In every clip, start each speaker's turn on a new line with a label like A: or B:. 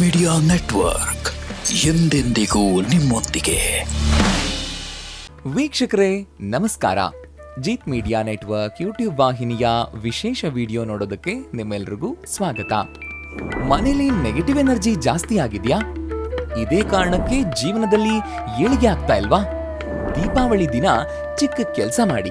A: Media network ಎಂದೆಂದಿಗೂ ನಿಮ್ಮೊಂದಿಗೆ.
B: ವೀಕ್ಷಕರೇ, ನಮಸ್ಕಾರ. ಜೀತ್ ಮೀಡಿಯಾ ನೆಟ್ವರ್ಕ್ ಯೂಟ್ಯೂಬ್ ವಾಹಿನಿಯ ವಿಶೇಷ ವಿಡಿಯೋ ನೋಡೋದಕ್ಕೆ ನಿಮ್ಮೆಲ್ರಿಗೂ ಸ್ವಾಗತ. ಮನೇಲಿ ನೆಗೆಟಿವ್ ಎನರ್ಜಿ ಜಾಸ್ತಿ ಆಗಿದೆಯಾ? ಇದೇ ಕಾರಣಕ್ಕೆ ಜೀವನದಲ್ಲಿ ಏಳಿಗೆ ಆಗ್ತಾ ಇಲ್ವಾ? ದೀಪಾವಳಿ ದಿನ ಚಿಕ್ಕ ಕೆಲಸ ಮಾಡಿ.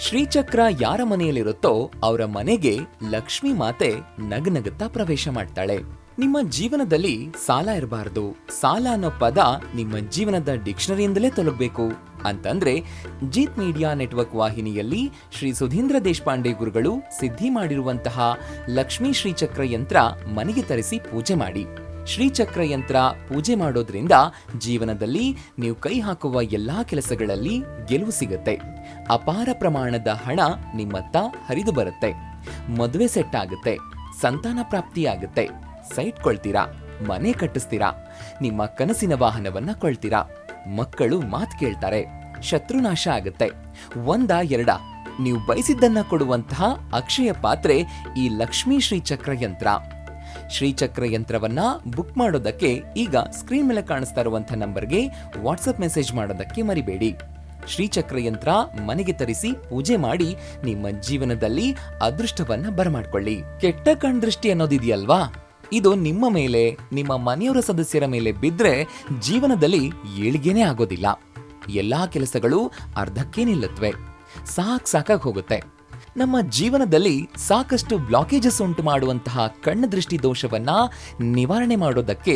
B: ಶ್ರೀಚಕ್ರ ಯಾರ ಮನೆಯಲ್ಲಿರುತ್ತೋ ಅವರ ಮನೆಗೆ ಲಕ್ಷ್ಮೀ ಮಾತೆ ನಗನಗುತ್ತಾ ಪ್ರವೇಶ ಮಾಡ್ತಾಳೆ. ನಿಮ್ಮ ಜೀವನದಲ್ಲಿ ಸಾಲ ಇರಬಾರದು. ಸಾಲ ಅನ್ನೋ ಪದ ನಿಮ್ಮ ಜೀವನದ ಡಿಕ್ಷನರಿಯಿಂದಲೇ ತೊಲಗಬೇಕು ಅಂತಂದ್ರೆ ಜೀತ್ ಮೀಡಿಯಾ ನೆಟ್ವರ್ಕ್ ವಾಹಿನಿಯಲ್ಲಿ ಶ್ರೀ ಸುಧೀಂದ್ರ ದೇಶಪಾಂಡೆ ಗುರುಗಳು ಸಿದ್ಧಿ ಮಾಡಿರುವಂತಹ ಲಕ್ಷ್ಮೀ ಶ್ರೀಚಕ್ರ ಯಂತ್ರ ಮನೆಗೆ ತರಿಸಿ ಪೂಜೆ ಮಾಡಿ. ಶ್ರೀಚಕ್ರ ಯಂತ್ರ ಪೂಜೆ ಮಾಡೋದ್ರಿಂದ ಜೀವನದಲ್ಲಿ ನೀವು ಕೈ ಹಾಕುವ ಎಲ್ಲಾ ಕೆಲಸಗಳಲ್ಲಿ ಗೆಲುವು ಸಿಗುತ್ತೆ. ಅಪಾರ ಪ್ರಮಾಣದ ಹಣ ನಿಮ್ಮತ್ತ ಹರಿದು ಬರುತ್ತೆ. ಮದುವೆ ಸೆಟ್ ಆಗುತ್ತೆ. ಸಂತಾನ ಪ್ರಾಪ್ತಿಯಾಗುತ್ತೆ ಸೈಟ್ ಕೊಳ್ತೀರಾ? ಮನೆ ಕಟ್ಟಿಸ್ತೀರಾ? ನಿಮ್ಮ ಕನಸಿನ ವಾಹನವನ್ನ ಕೊಳ್ತೀರಾ? ಮಕ್ಕಳು ಮಾತು ಕೇಳ್ತಾರೆ. ಶತ್ರುನಾಶ ಆಗುತ್ತೆ. ಒಂದ ಎರಡ? ನೀವು ಬಯಸಿದ್ದನ್ನ ಕೊಡುವಂತಹ ಅಕ್ಷಯ ಪಾತ್ರೆ ಈ ಲಕ್ಷ್ಮೀ ಶ್ರೀಚಕ್ರ ಯಂತ್ರ. ಶ್ರೀಚಕ್ರ ಯಂತ್ರವನ್ನ ಬುಕ್ ಮಾಡೋದಕ್ಕೆ ಈಗ ಸ್ಕ್ರೀನ್ ಮೇಲೆ ಕಾಣಿಸ್ತಾ ಇರುವಂತಹ ನಂಬರ್ಗೆ ವಾಟ್ಸಪ್ ಮೆಸೇಜ್ ಮಾಡೋದಕ್ಕೆ ಮರಿಬೇಡಿ. ಶ್ರೀಚಕ್ರ ಯಂತ್ರ ಮನೆಗೆ ತರಿಸಿ ಪೂಜೆ ಮಾಡಿ ನಿಮ್ಮ ಜೀವನದಲ್ಲಿ ಅದೃಷ್ಟವನ್ನ ಬರಮಾಡ್ಕೊಳ್ಳಿ. ಕೆಟ್ಟ ಕಣ್ದೃಷ್ಟಿ ಅನ್ನೋದಿದೆಯಲ್ವಾ ಇದು ನಿಮ್ಮ ಮೇಲೆ, ನಿಮ್ಮ ಮನೆಯವರ ಸದಸ್ಯರ ಮೇಲೆ ಬಿದ್ರೆ ಜೀವನದಲ್ಲಿ ಏಳಿಗೆನೇ ಆಗೋದಿಲ್ಲ. ಎಲ್ಲಾ ಕೆಲಸಗಳು ಅರ್ಧಕ್ಕೆ ನಿಲ್ಲುತ್ತವೆ ಸಾಕ್ ಸಾಕಾಗಿ ಹೋಗುತ್ತೆ. ನಮ್ಮ ಜೀವನದಲ್ಲಿ ಸಾಕಷ್ಟು ಬ್ಲಾಕೇಜಸ್ ಉಂಟು ಮಾಡುವಂತಹ ಕಣ್ಣು ದೃಷ್ಟಿ ದೋಷವನ್ನ ನಿವಾರಣೆ ಮಾಡೋದಕ್ಕೆ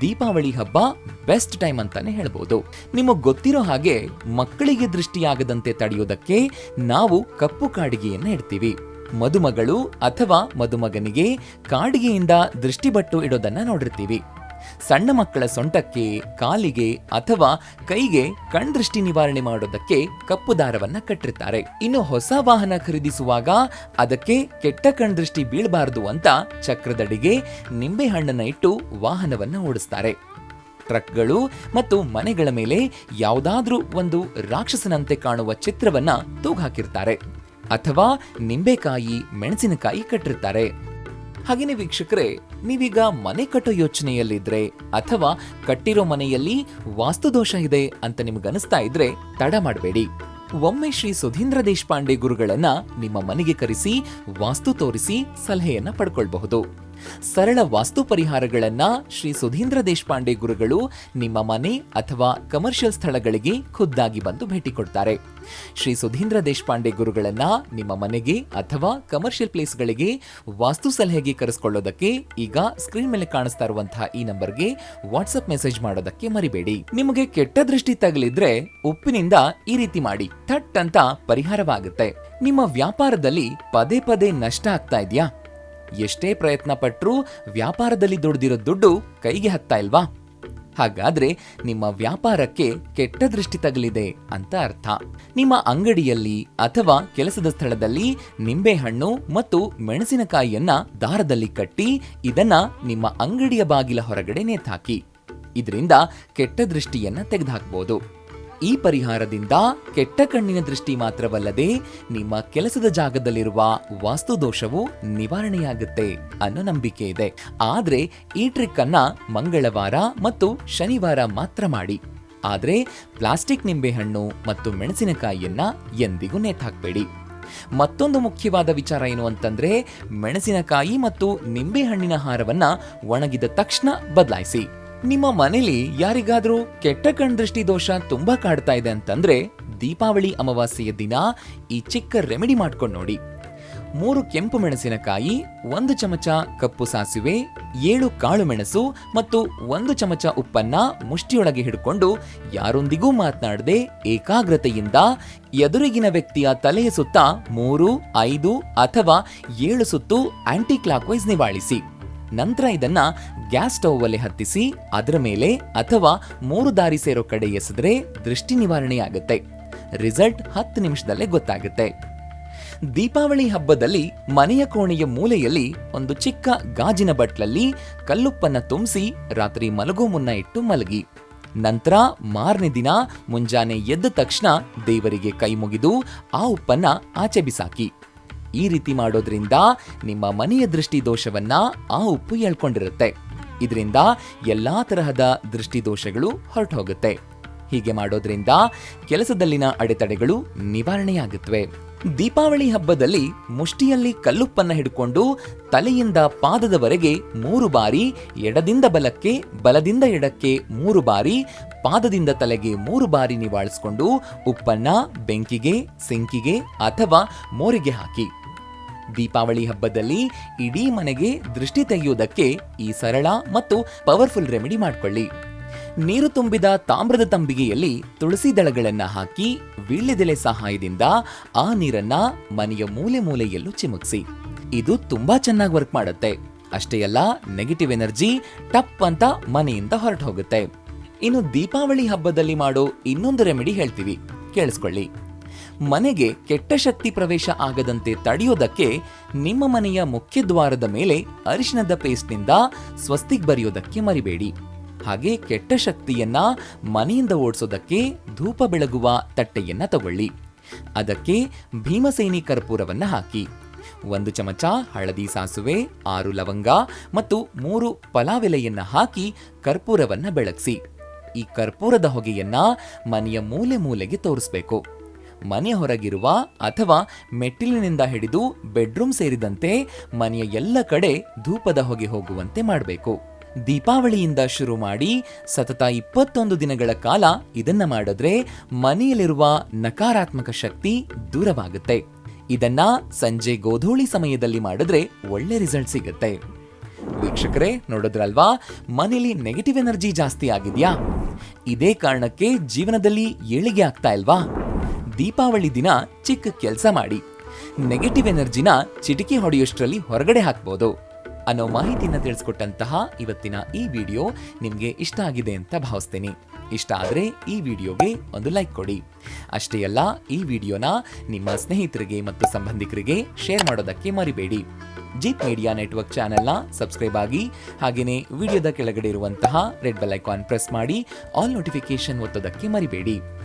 B: ದೀಪಾವಳಿ ಹಬ್ಬ ಬೆಸ್ಟ್ ಟೈಮ್ ಅಂತಾನೆ ಹೇಳ್ಬೋದು. ನಿಮಗೆ ಗೊತ್ತಿರೋ ಹಾಗೆ ಮಕ್ಕಳಿಗೆ ದೃಷ್ಟಿಯಾಗದಂತೆ ತಡೆಯೋದಕ್ಕೆ ನಾವು ಕಪ್ಪು ಕಾಡಿಗೆಯನ್ನು ಇಡ್ತೀವಿ. ಮದುಮಗಳು ಅಥವಾ ಮದುಮಗನಿಗೆ ಕಾಡಿಗೆಯಿಂದ ದೃಷ್ಟಿಬಟ್ಟು ಇಡೋದನ್ನ ನೋಡಿರ್ತೀವಿ. ಸಣ್ಣ ಮಕ್ಕಳ ಸೊಂಟಕ್ಕೆ, ಕಾಲಿಗೆ ಅಥವಾ ಕೈಗೆ ಕಣ್ದೃಷ್ಟಿ ನಿವಾರಣೆ ಮಾಡೋದಕ್ಕೆ ಕಪ್ಪು ದಾರವನ್ನ ಕಟ್ಟಿರ್ತಾರೆ. ಇನ್ನು ಹೊಸ ವಾಹನ ಖರೀದಿಸುವಾಗ ಅದಕ್ಕೆ ಕೆಟ್ಟ ಕಣ್ದೃಷ್ಟಿ ಬೀಳಬಾರದು ಅಂತ ಚಕ್ರದಡಿಗೆ ನಿಂಬೆ ಹಣ್ಣನ್ನ ಇಟ್ಟು ವಾಹನವನ್ನ ಓಡಿಸ್ತಾರೆ. ಟ್ರಕ್ಗಳು ಮತ್ತು ಮನೆಗಳ ಮೇಲೆ ಯಾವುದಾದ್ರೂ ಒಂದು ರಾಕ್ಷಸನಂತೆ ಕಾಣುವ ಚಿತ್ರವನ್ನ ತೂಗಾಕಿರ್ತಾರೆ. ಅಥವಾ ನಿಂಬೆಕಾಯಿ, ಮೆಣಸಿನಕಾಯಿ ಕಟ್ಟಿರ್ತಾರೆ. ಹಾಗೇನೆ ವೀಕ್ಷಕರೇ, ನೀವೀಗ ಮನೆ ಕಟ್ಟೋ ಯೋಚನೆಯಲ್ಲಿದ್ರೆ ಅಥವಾ ಕಟ್ಟಿರೋ ಮನೆಯಲ್ಲಿ ವಾಸ್ತುದೋಷ ಇದೆ ಅಂತ ನಿಮ್ಗನಿಸ್ತಾ ಇದ್ರೆ ತಡ ಮಾಡಬೇಡಿ. ಒಮ್ಮೆ ಶ್ರೀ ಸುಧೀಂದ್ರ ದೇಶಪಾಂಡೆ ಗುರುಗಳನ್ನ ನಿಮ್ಮ ಮನೆಗೆ ಕರೆಸಿ, ವಾಸ್ತು ತೋರಿಸಿ ಸಲಹೆಯನ್ನ ಪಡ್ಕೊಳ್ಬಹುದು. ಸರಳ ವಾಸ್ತು ಪರಿಹಾರಗಳನ್ನ ಶ್ರೀ ಸುಧೀಂದ್ರ ದೇಶಪಾಂಡೆ ಗುರುಗಳು ನಿಮ್ಮ ಮನೆ ಅಥವಾ ಕಮರ್ಷಿಯಲ್ ಸ್ಥಳಗಳಿಗೆ ಖುದ್ದಾಗಿ ಬಂದು ಭೇಟಿ ಕೊಡ್ತಾರೆ. ಶ್ರೀ ಸುಧೀಂದ್ರ ದೇಶಪಾಂಡೆ ಗುರುಗಳನ್ನ ನಿಮ್ಮ ಮನೆಗೆ ಅಥವಾ ಕಮರ್ಷಿಯಲ್ ಪ್ಲೇಸ್ಗಳಿಗೆ ವಾಸ್ತು ಸಲಹೆಗೆ ಕರೆಸ್ಕೊಳ್ಳೋದಕ್ಕೆ ಈಗ ಸ್ಕ್ರೀನ್ ಮೇಲೆ ಕಾಣಿಸ್ತಾ ಇರುವಂತಹ ಈ ನಂಬರ್ಗೆ ವಾಟ್ಸ್ಆಪ್ ಮೆಸೇಜ್ ಮಾಡೋದಕ್ಕೆ ಮರಿಬೇಡಿ. ನಿಮಗೆ ಕೆಟ್ಟ ದೃಷ್ಟಿ ತಗಲಿದ್ರೆ ಉಪ್ಪಿನಿಂದ ಈ ರೀತಿ ಮಾಡಿ. ಥಟ್ ಅಂತ ಪರಿಹಾರವಾಗುತ್ತೆ. ನಿಮ್ಮ ವ್ಯಾಪಾರದಲ್ಲಿ ಪದೇ ಪದೇ ನಷ್ಟ ಆಗ್ತಾ ಇದೆಯಾ? ಎಷ್ಟೇ ಪ್ರಯತ್ನ ಪಟ್ಟರೂ ವ್ಯಾಪಾರದಲ್ಲಿ ದುಡ್ದಿರೋ ದುಡ್ಡು ಕೈಗೆ ಹತ್ತಾ ಇಲ್ವಾ? ಹಾಗಾದ್ರೆ ನಿಮ್ಮ ವ್ಯಾಪಾರಕ್ಕೆ ಕೆಟ್ಟ ದೃಷ್ಟಿ ತಗಲಿದೆ ಅಂತ ಅರ್ಥ. ನಿಮ್ಮ ಅಂಗಡಿಯಲ್ಲಿ ಅಥವಾ ಕೆಲಸದ ಸ್ಥಳದಲ್ಲಿ ನಿಂಬೆಹಣ್ಣು ಮತ್ತು ಮೆಣಸಿನಕಾಯಿಯನ್ನ ದಾರದಲ್ಲಿ ಕಟ್ಟಿ ಇದನ್ನ ನಿಮ್ಮ ಅಂಗಡಿಯ ಬಾಗಿಲ ಹೊರಗಡೆ ನೇತಾಕಿ. ಇದರಿಂದ ಕೆಟ್ಟ ದೃಷ್ಟಿಯನ್ನ ತೆಗೆದುಹಾಕಬಹುದು ಈ ಪರಿಹಾರದಿಂದ ಕೆಟ್ಟ ಕಣ್ಣಿನ ದೃಷ್ಟಿ ಮಾತ್ರವಲ್ಲದೆ ನಿಮ್ಮ ಕೆಲಸದ ಜಾಗದಲ್ಲಿರುವ ವಾಸ್ತು ದೋಷವು ನಿವಾರಣೆಯಾಗುತ್ತೆ ಅನ್ನೋ ನಂಬಿಕೆ ಇದೆ. ಆದ್ರೆ ಈ ಟ್ರಿಕ್ ಅನ್ನ ಮಂಗಳವಾರ ಮತ್ತು ಶನಿವಾರ ಮಾತ್ರ ಮಾಡಿ. ಆದ್ರೆ ಪ್ಲಾಸ್ಟಿಕ್ ನಿಂಬೆಹಣ್ಣು ಮತ್ತು ಮೆಣಸಿನಕಾಯಿಯನ್ನ ಎಂದಿಗೂ ನೇತಾಕ್ಬೇಡಿ. ಮತ್ತೊಂದು ಮುಖ್ಯವಾದ ವಿಚಾರ ಏನು ಅಂತಂದ್ರೆ ಮೆಣಸಿನಕಾಯಿ ಮತ್ತು ನಿಂಬೆಹಣ್ಣಿನ ಹಾರವನ್ನ ಒಣಗಿದ ತಕ್ಷಣ ಬದಲಾಯಿಸಿ. ನಿಮ್ಮ ಮನೇಲಿ ಯಾರಿಗಾದ್ರೂ ಕೆಟ್ಟ ಕಣ್ದೃಷ್ಟಿ ದೋಷ ತುಂಬಾ ಕಾಡ್ತಾ ಇದೆ ಅಂತಂದ್ರೆ ದೀಪಾವಳಿ ಅಮಾವಾಸ್ಯೆಯ ದಿನ ಈ ಚಿಕ್ಕ ರೆಮಿಡಿ ಮಾಡ್ಕೊಂಡು ನೋಡಿ. ಮೂರು ಕೆಂಪು ಮೆಣಸಿನಕಾಯಿ, ಒಂದು ಚಮಚ ಕಪ್ಪು ಸಾಸಿವೆ, ಏಳು ಕಾಳು ಮೆಣಸು ಮತ್ತು ಒಂದು ಚಮಚ ಉಪ್ಪನ್ನ ಮುಷ್ಟಿಯೊಳಗೆ ಹಿಡ್ಕೊಂಡು ಯಾರೊಂದಿಗೂ ಮಾತನಾಡದೆ ಏಕಾಗ್ರತೆಯಿಂದ ಎದುರಿಗಿನ ವ್ಯಕ್ತಿಯ ತಲೆಯ ಸುತ್ತ ಮೂರು, ಐದು ಅಥವಾ ಏಳು ಸುತ್ತು ಆಂಟಿ ಕ್ಲಾಕ್ ನಿವಾಳಿಸಿ. ನಂತರ ಇದನ್ನ ಗ್ಯಾಸ್ ಸ್ಟೌವ್ ಅಲ್ಲಿ ಹತ್ತಿಸಿ, ಅದರ ಮೇಲೆ ಅಥವಾ ಮೂರು ದಾರಿ ಸೇರೋ ಕಡೆ ಎಸೆದ್ರೆ ದೃಷ್ಟಿ ನಿವಾರಣೆಯಾಗುತ್ತೆ ರಿಸಲ್ಟ್ ಹತ್ತು ನಿಮಿಷದಲ್ಲೇ ಗೊತ್ತಾಗುತ್ತೆ. ದೀಪಾವಳಿ ಹಬ್ಬದಲ್ಲಿ ಮನೆಯ ಕೋಣೆಯ ಮೂಲೆಯಲ್ಲಿ ಒಂದು ಚಿಕ್ಕ ಗಾಜಿನ ಬಟ್ಲಲ್ಲಿ ಕಲ್ಲುಪ್ಪನ್ನ ತುಂಬಿಸಿ ರಾತ್ರಿ ಮಲಗೋ ಮುನ್ನ ಇಟ್ಟು ಮಲಗಿ. ನಂತರ ಮಾರನೇ ದಿನ ಮುಂಜಾನೆ ಎದ್ದ ತಕ್ಷಣ ದೇವರಿಗೆ ಕೈ ಮುಗಿದು ಆ ಉಪ್ಪನ್ನ ಆಚೆ ಬಿಸಾಕಿ. ಈ ರೀತಿ ಮಾಡೋದ್ರಿಂದ ನಿಮ್ಮ ಮನೆಯ ದೃಷ್ಟಿ ದೋಷವನ್ನ ಆ ಉಪ್ಪು ಎಳ್ಕೊಂಡಿರುತ್ತೆ. ಇದರಿಂದ ಎಲ್ಲಾ ತರಹದ ದೃಷ್ಟಿ ದೋಷಗಳು ಹೊರಟು ಹೋಗುತ್ತೆ ಹೀಗೆ ಮಾಡೋದ್ರಿಂದ ಕೆಲಸದಲ್ಲಿನ ಅಡೆತಡೆಗಳು ನಿವಾರಣೆಯಾಗುತ್ತವೆ. ದೀಪಾವಳಿ ಹಬ್ಬದಲ್ಲಿ ಮುಷ್ಟಿಯಲ್ಲಿ ಕಲ್ಲುಪ್ಪನ್ನ ಹಿಡ್ಕೊಂಡು ತಲೆಯಿಂದ ಪಾದದವರೆಗೆ ಮೂರು ಬಾರಿ, ಎಡದಿಂದ ಬಲಕ್ಕೆ, ಬಲದಿಂದ ಎಡಕ್ಕೆ ಮೂರು ಬಾರಿ, ಪಾದದಿಂದ ತಲೆಗೆ ಮೂರು ಬಾರಿ ನಿವಾಳಿಸ್ಕೊಂಡು ಉಪ್ಪನ್ನ ಬೆಂಕಿಗೆ, ಸಿಂಕಿಗೆ ಅಥವಾ ಮೋರಿಗೆ ಹಾಕಿ. ದೀಪಾವಳಿ ಹಬ್ಬದಲ್ಲಿ ಇಡೀ ಮನೆಗೆ ದೃಷ್ಟಿ ತೆಗೆಯುವುದಕ್ಕೆ ಈ ಸರಳ ಮತ್ತು ಪವರ್ಫುಲ್ ರೆಮಿಡಿ ಮಾಡಿಕೊಳ್ಳಿ. ನೀರು ತುಂಬಿದ ತಾಮ್ರದ ತಂಬಿಗೆಯಲ್ಲಿ ತುಳಸಿ ದಳಗಳನ್ನು ಹಾಕಿ ವೀಳ್ಯದೆಲೆ ಸಹಾಯದಿಂದ ಆ ನೀರನ್ನ ಮನೆಯ ಮೂಲೆ ಮೂಲೆಯಲ್ಲೂ ಚಿಮುಕ್ಸಿ. ಇದು ತುಂಬಾ ಚೆನ್ನಾಗಿ ವರ್ಕ್ ಮಾಡುತ್ತೆ. ಅಷ್ಟೇ ಅಲ್ಲ, ನೆಗೆಟಿವ್ ಎನರ್ಜಿ ಟಪ್ ಅಂತ ಮನೆಯಿಂದ ಹೊರಟು ಹೋಗುತ್ತೆ ಇನ್ನು ದೀಪಾವಳಿ ಹಬ್ಬದಲ್ಲಿ ಮಾಡೋ ಇನ್ನೊಂದು ರೆಮಿಡಿ ಹೇಳ್ತೀವಿ. ಕೇಳಿಸ್ಕೊಳ್ಳಿ. ಮನೆಗೆ ಕೆಟ್ಟ ಶಕ್ತಿ ಪ್ರವೇಶ ಆಗದಂತೆ ತಡೆಯೋದಕ್ಕೆ ನಿಮ್ಮ ಮನೆಯ ಮುಖ್ಯ ದ್ವಾರದ ಮೇಲೆ ಅರಿಶಿನದ ಪೇಸ್ಟ್ನಿಂದ ಸ್ವಸ್ತಿಕ್ ಬರೆಯೋದಕ್ಕೆ ಮರಿಬೇಡಿ. ಹಾಗೆ ಕೆಟ್ಟ ಶಕ್ತಿಯನ್ನ ಮನೆಯಿಂದ ಓಡಿಸೋದಕ್ಕೆ ಧೂಪ ಬೆಳಗುವ ತಟ್ಟೆಯನ್ನ ತಗೊಳ್ಳಿ. ಅದಕ್ಕೆ ಭೀಮಸೇನಿ ಕರ್ಪೂರವನ್ನ ಹಾಕಿ. ಒಂದು ಚಮಚ ಹಳದಿ ಸಾಸುವೆ, ಆರು ಲವಂಗ ಮತ್ತು ಮೂರು ಪಲಾವೆಲೆಯನ್ನ ಹಾಕಿ ಕರ್ಪೂರವನ್ನ ಬೆಳಗಿಸಿ. ಈ ಕರ್ಪೂರದ ಹೊಗೆಯನ್ನ ಮನೆಯ ಮೂಲೆ ಮೂಲೆಗೆ ತೋರಿಸ್ಬೇಕು. ಮನೆಯ ಹೊರಗಿರುವ ಅಥವಾ ಮೆಟ್ಟಿಲಿನಿಂದ ಹಿಡಿದು ಬೆಡ್ರೂಮ್ ಸೇರಿದಂತೆ ಮನೆಯ ಎಲ್ಲ ಕಡೆ ಧೂಪದ ಹೊಗೆ ಹೋಗುವಂತೆ ಮಾಡಬೇಕು. ದೀಪಾವಳಿಯಿಂದ ಶುರು ಮಾಡಿ ಸತತ ಇಪ್ಪತ್ತೊಂದು ದಿನಗಳ ಕಾಲ ಇದನ್ನ ಮಾಡಿದ್ರೆ ಮನೆಯಲ್ಲಿರುವ ನಕಾರಾತ್ಮಕ ಶಕ್ತಿ ದೂರವಾಗುತ್ತೆ. ಇದನ್ನ ಸಂಜೆ ಗೋಧೂಳಿ ಸಮಯದಲ್ಲಿ ಮಾಡಿದ್ರೆ ಒಳ್ಳೆ ರಿಸಲ್ಟ್ ಸಿಗುತ್ತೆ. ವೀಕ್ಷಕರೇ, ನೋಡಿದ್ರಲ್ವಾ? ಮನೇಲಿ ನೆಗೆಟಿವ್ ಎನರ್ಜಿ ಜಾಸ್ತಿ ಆಗಿದ್ಯಾ? ಇದೇ ಕಾರಣಕ್ಕೆ ಜೀವನದಲ್ಲಿ ಏಳಿಗೆ ಆಗ್ತಾ ಇಲ್ವಾ? ದೀಪಾವಳಿ ದಿನ ಚಿಕ್ಕ ಕೆಲಸ ಮಾಡಿ. ನೆಗೆಟಿವ್ ಎನರ್ಜಿನ ಚಿಟಿಕಿ ಹೊಡೆಯುವಷ್ಟರಲ್ಲಿ ಹೊರಗಡೆ ಹಾಕ್ಬೋದು. ಅನ್ನೋ ಮಾಹಿತಿನ ತಿಳಿಸ್ಕೊಟ್ಟಂತಹ ಇವತ್ತಿನ ಈ ವಿಡಿಯೋ ನಿಮಗೆ ಇಷ್ಟ ಆಗಿದೆ ಅಂತ ಭಾವಿಸ್ತೀನಿ. ಇಷ್ಟ ಆದರೆ ಈ ವಿಡಿಯೋಗೆ ಒಂದು ಲೈಕ್ ಕೊಡಿ. ಅಷ್ಟೇ ಅಲ್ಲ, ಈ ವಿಡಿಯೋನ ನಿಮ್ಮ ಸ್ನೇಹಿತರಿಗೆ ಮತ್ತು ಸಂಬಂಧಿಕರಿಗೆ ಶೇರ್ ಮಾಡೋದಕ್ಕೆ ಮರಿಬೇಡಿ. ಜೀಪ್ ಮೀಡಿಯಾ ನೆಟ್ವರ್ಕ್ ಚಾನೆಲ್ನ ಸಬ್ಸ್ಕ್ರೈಬ್ ಆಗಿ ಹಾಗೆಯೇ ವಿಡಿಯೋದ ಕೆಳಗಡೆ ಇರುವಂತಹ ರೆಡ್ ಬೆಲ್ ಐಕಾನ್ ಪ್ರೆಸ್ ಮಾಡಿ ಆಲ್ ನೋಟಿಫಿಕೇಶನ್ ಒತ್ತೋದಕ್ಕೆ ಮರಿಬೇಡಿ.